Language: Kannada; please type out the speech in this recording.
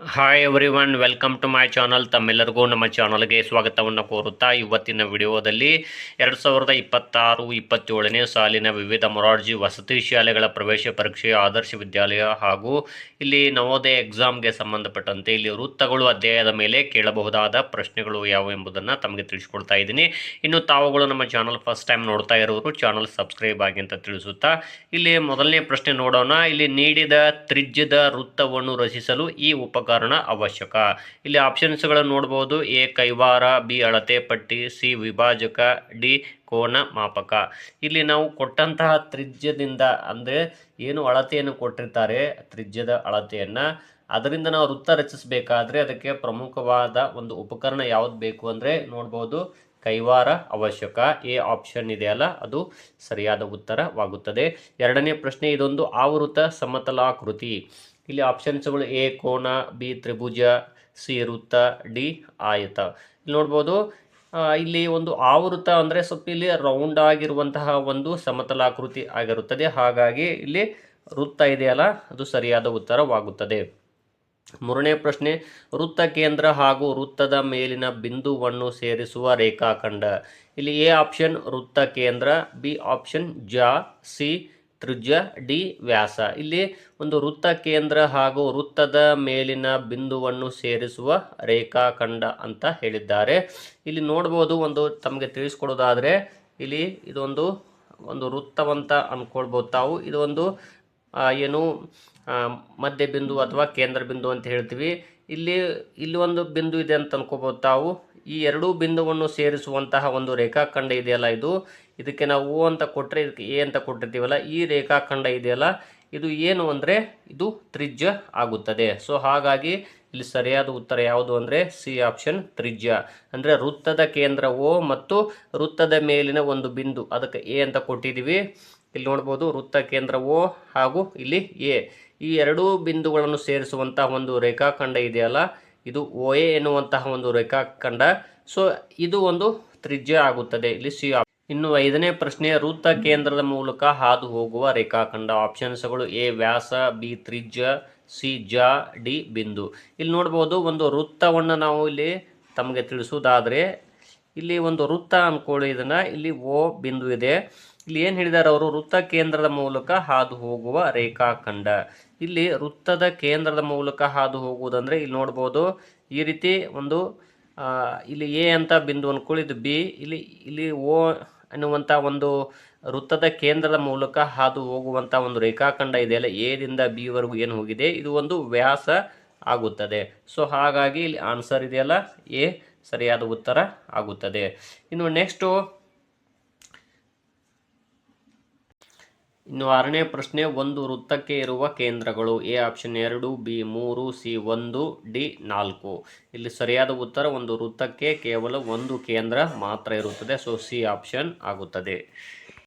Hi everyone welcome to my channel ತಮ್ಮೆಲ್ಲರಿಗೂ ನಮ್ಮ ಚಾನಲ್ಗೆ ಸ್ವಾಗತವನ್ನು ಕೋರುತ್ತಾ ಇವತ್ತಿನ ವಿಡಿಯೋದಲ್ಲಿ ಎರಡು ಸಾವಿರದ ಇಪ್ಪತ್ತಾರು, ಇಪ್ಪತ್ತೇಳನೇ ಸಾಲಿನ ವಿವಿಧ ಮೊರಾರ್ಜಿ ವಸತಿ ಶಾಲೆಗಳ ಪ್ರವೇಶ ಪರೀಕ್ಷೆ ಆದರ್ಶ ವಿದ್ಯಾಲಯ ಹಾಗೂ ಇಲ್ಲಿ ನವೋದಯ ಎಕ್ಸಾಮ್ಗೆ ಸಂಬಂಧಪಟ್ಟಂತೆ ಇಲ್ಲಿ ವೃತ್ತಗಳು ಅಧ್ಯಾಯದ ಮೇಲೆ ಕೇಳಬಹುದಾದ ಪ್ರಶ್ನೆಗಳು ಯಾವುವು ಎಂಬುದನ್ನು ತಮಗೆ ತಿಳಿಸ್ಕೊಡ್ತಾ ಇದ್ದೀನಿ. ಇನ್ನು ತಾವುಗಳು ನಮ್ಮ ಚಾನಲ್ ಫಸ್ಟ್ ಟೈಮ್ ನೋಡ್ತಾ ಇರೋರು ಚಾನಲ್ ಸಬ್ಸ್ಕ್ರೈಬ್ ಆಗಿ ಅಂತ ತಿಳಿಸುತ್ತಾ ಇಲ್ಲಿ ಮೊದಲನೇ ಪ್ರಶ್ನೆ ನೋಡೋಣ. ಇಲ್ಲಿ ನೀಡಿದ ತ್ರಿಜ್ಯದ ವೃತ್ತವನ್ನು ರಚಿಸಲು ಈ ಉಪಕರಣ ಅವಶ್ಯಕ. ಇಲ್ಲಿ ಆಪ್ಷನ್ಸ್ಗಳನ್ನು ನೋಡ್ಬೋದು. ಎ, ಕೈವಾರ, ಬಿ, ಅಳತೆ ಪಟ್ಟಿ, ಸಿ, ವಿಭಾಜಕ, ಡಿ, ಕೋನ ಮಾಪಕ. ಇಲ್ಲಿ ನಾವು ಕೊಟ್ಟಂತಹ ತ್ರಿಜ್ಯದಿಂದ ಅಂದರೆ ಏನು ಅಳತೆಯನ್ನು ಕೊಟ್ಟಿರ್ತಾರೆ, ತ್ರಿಜ್ಯದ ಅಳತೆಯನ್ನು. ಅದರಿಂದ ನಾವು ವೃತ್ತ ರಚಿಸಬೇಕಾದ್ರೆ ಅದಕ್ಕೆ ಪ್ರಮುಖವಾದ ಒಂದು ಉಪಕರಣ ಯಾವುದು ಬೇಕು ಅಂದರೆ ನೋಡ್ಬೋದು. ಕೈವಾರ ಅವಶ್ಯಕ. ಎ ಆಪ್ಷನ್ ಇದೆಯಲ್ಲ ಅದು ಸರಿಯಾದ ಉತ್ತರವಾಗುತ್ತದೆ. ಎರಡನೇ ಪ್ರಶ್ನೆ, ಇದೊಂದು ಆವೃತ ಸಮತಲಾಕೃತಿ. ಇಲ್ಲಿ ಆಪ್ಷನ್ಸ್ಗಳು ಎ, ಕೋನ, ಬಿ, ತ್ರಿಭುಜ, ಸಿ, ವೃತ್ತ, ಡಿ, ಆಯತ. ಇಲ್ಲಿ ನೋಡ್ಬೋದು ಇಲ್ಲಿ ಒಂದು ಆವೃತ ಅಂದರೆ ಸ್ವಲ್ಪ ಇಲ್ಲಿ ರೌಂಡ್ ಆಗಿರುವಂತಹ ಒಂದು ಸಮತಲಾಕೃತಿ ಆಗಿರುತ್ತದೆ. ಹಾಗಾಗಿ ಇಲ್ಲಿ ವೃತ್ತ ಇದೆಯಲ್ಲ, ಅದು ಸರಿಯಾದ ಉತ್ತರವಾಗುತ್ತದೆ. ಮೂರನೇ ಪ್ರಶ್ನೆ, ವೃತ್ತ ಕೇಂದ್ರ ಹಾಗೂ ವೃತ್ತದ ಮೇಲಿನ ಬಿಂದುವನ್ನು ಸೇರಿಸುವ ರೇಖಾಖಂಡ. ಇಲ್ಲಿ ಎ ಆಪ್ಷನ್ ವೃತ್ತ ಕೇಂದ್ರ, ಬಿ ಆಪ್ಷನ್ ಜಾ, ಸಿ ತ್ರಿಜ್ಯ ಡಿ ವ್ಯಾಸ. ಇಲ್ಲಿ ಒಂದು ವೃತ್ತ ಕೇಂದ್ರ ಹಾಗೂ ವೃತ್ತದ ಮೇಲಿನ ಬಿಂದುವನ್ನು ಸೇರಿಸುವ ರೇಖಾಖಂಡ ಅಂತ ಹೇಳಿದ್ದಾರೆ. ಇಲ್ಲಿ ನೋಡ್ಬೋದು ಒಂದು ತಮಗೆ ತಿಳಿಸ್ಕೊಡೋದಾದರೆ ಇಲ್ಲಿ ಇದೊಂದು, ಒಂದು ವೃತ್ತವಂತ ಅಂದ್ಕೊಳ್ಬೋದು ತಾವು. ಇದು ಒಂದು ಏನು ಮಧ್ಯ ಬಿಂದು ಅಥವಾ ಕೇಂದ್ರ ಬಿಂದು ಅಂತ ಹೇಳ್ತೀವಿ. ಇಲ್ಲಿ ಇಲ್ಲಿ ಒಂದು ಬಿಂದು ಇದೆ ಅಂತ ಅನ್ಕೋಬೋದು ತಾವು. ಈ ಎರಡೂ ಬಿಂದುವನ್ನು ಸೇರಿಸುವಂತಹ ಒಂದು ರೇಖಾಖಂಡ ಇದೆಯಲ್ಲ ಇದು. ಇದಕ್ಕೆ ನಾವು ಓ ಅಂತ ಕೊಟ್ಟರೆ ಇದಕ್ಕೆ ಎ ಅಂತ ಕೊಟ್ಟಿರ್ತೀವಲ್ಲ, ಈ ರೇಖಾಖಂಡ ಇದೆಯಲ್ಲ, ಇದು ಏನು ಅಂದರೆ ಇದು ತ್ರಿಜ್ಯ ಆಗುತ್ತದೆ. ಸೊ ಹಾಗಾಗಿ ಇಲ್ಲಿ ಸರಿಯಾದ ಉತ್ತರ ಯಾವುದು ಅಂದರೆ ಸಿ ಆಪ್ಷನ್ ತ್ರಿಜ್ಯ. ಅಂದರೆ ವೃತ್ತದ ಕೇಂದ್ರ ಓ ಮತ್ತು ವೃತ್ತದ ಮೇಲಿನ ಒಂದು ಬಿಂದು, ಅದಕ್ಕೆ ಎ ಅಂತ ಕೊಟ್ಟಿದ್ದೀವಿ. ಇಲ್ಲಿ ನೋಡ್ಬೋದು ವೃತ್ತ ಕೇಂದ್ರ ಓ ಹಾಗೂ ಇಲ್ಲಿ ಎ. ಈ ಎರಡೂ ಬಿಂದುಗಳನ್ನು ಸೇರಿಸುವಂತಹ ಒಂದು ರೇಖಾಖಂಡ ಇದೆಯಲ್ಲ, ಇದು ಓ ಎ ಎನ್ನುವಂತಹ ಒಂದು ರೇಖಾಖಂಡ. ಸೊ ಇದು ಒಂದು ತ್ರಿಜ್ಯ ಆಗುತ್ತದೆ. ಇಲ್ಲಿ ಸಿ ಇನ್ನು ಐದನೇ ಪ್ರಶ್ನೆ, ವೃತ್ತ ಕೇಂದ್ರದ ಮೂಲಕ ಹಾದು ಹೋಗುವ ರೇಖಾಖಂಡ ಆಪ್ಷನ್ಸ್ಗಳು ಎ, ವ್ಯಾಸ, ಬಿ, ತ್ರಿಜ್ಯ, ಸಿ, ಜ, ಡಿ, ಬಿಂದು. ಇಲ್ಲಿ ನೋಡ್ಬೋದು, ಒಂದು ವೃತ್ತವನ್ನು ನಾವು ಇಲ್ಲಿ ತಮಗೆ ತಿಳಿಸುವುದಾದರೆ, ಇಲ್ಲಿ ಒಂದು ವೃತ್ತ ಅಂದ್ಕೊಳ್ಳಿ ಇದನ್ನು. ಇಲ್ಲಿ ಓ ಬಿಂದು ಇದೆ. ಇಲ್ಲಿ ಏನು ಹೇಳಿದ್ದಾರೆ ಅವರು? ವೃತ್ತ ಕೇಂದ್ರದ ಮೂಲಕ ಹಾದು ಹೋಗುವ ರೇಖಾಖಂಡ. ಇಲ್ಲಿ ವೃತ್ತದ ಕೇಂದ್ರದ ಮೂಲಕ ಹಾದು ಹೋಗುವುದಂದರೆ ಇಲ್ಲಿ ನೋಡ್ಬೋದು, ಈ ರೀತಿ ಒಂದು ಇಲ್ಲಿ ಎ ಅಂತ ಬಿಂದು ಅಂದ್ಕೊಳ್ಳಿ, ಇದು ಬಿ. ಇಲ್ಲಿ ಇಲ್ಲಿ ಓ ಅನ್ನುವಂಥ ಒಂದು ವೃತ್ತದ ಕೇಂದ್ರದ ಮೂಲಕ ಹಾದು ಹೋಗುವಂಥ ಒಂದು ರೇಖಾಖಂಡ ಇದೆಯಲ್ಲ ಎದಿಂದ ಬಿ ವರೆಗೂ ಏನು ಹೋಗಿದೆ, ಇದು ಒಂದು ವ್ಯಾಸ ಆಗುತ್ತದೆ. ಸೊ ಹಾಗಾಗಿ ಇಲ್ಲಿ ಆನ್ಸರ್ ಇದೆಯಲ್ಲ, ಎ ಸರಿಯಾದ ಉತ್ತರ ಆಗುತ್ತದೆ. ಇನ್ನು ನೆಕ್ಸ್ಟು ಇನ್ನು ಆರನೇ ಪ್ರಶ್ನೆ, ಒಂದು ವೃತ್ತಕ್ಕೆ ಇರುವ ಕೇಂದ್ರಗಳು ಎ ಆಪ್ಷನ್ ಎರಡು, ಬಿ ಮೂರು, ಸಿ ಒಂದು, ಡಿ ನಾಲ್ಕು. ಇಲ್ಲಿ ಸರಿಯಾದ ಉತ್ತರ, ಒಂದು ವೃತ್ತಕ್ಕೆ ಕೇವಲ ಒಂದು ಕೇಂದ್ರ ಮಾತ್ರ ಇರುತ್ತದೆ. ಸೊ ಸಿ ಆಪ್ಷನ್ ಆಗುತ್ತದೆ.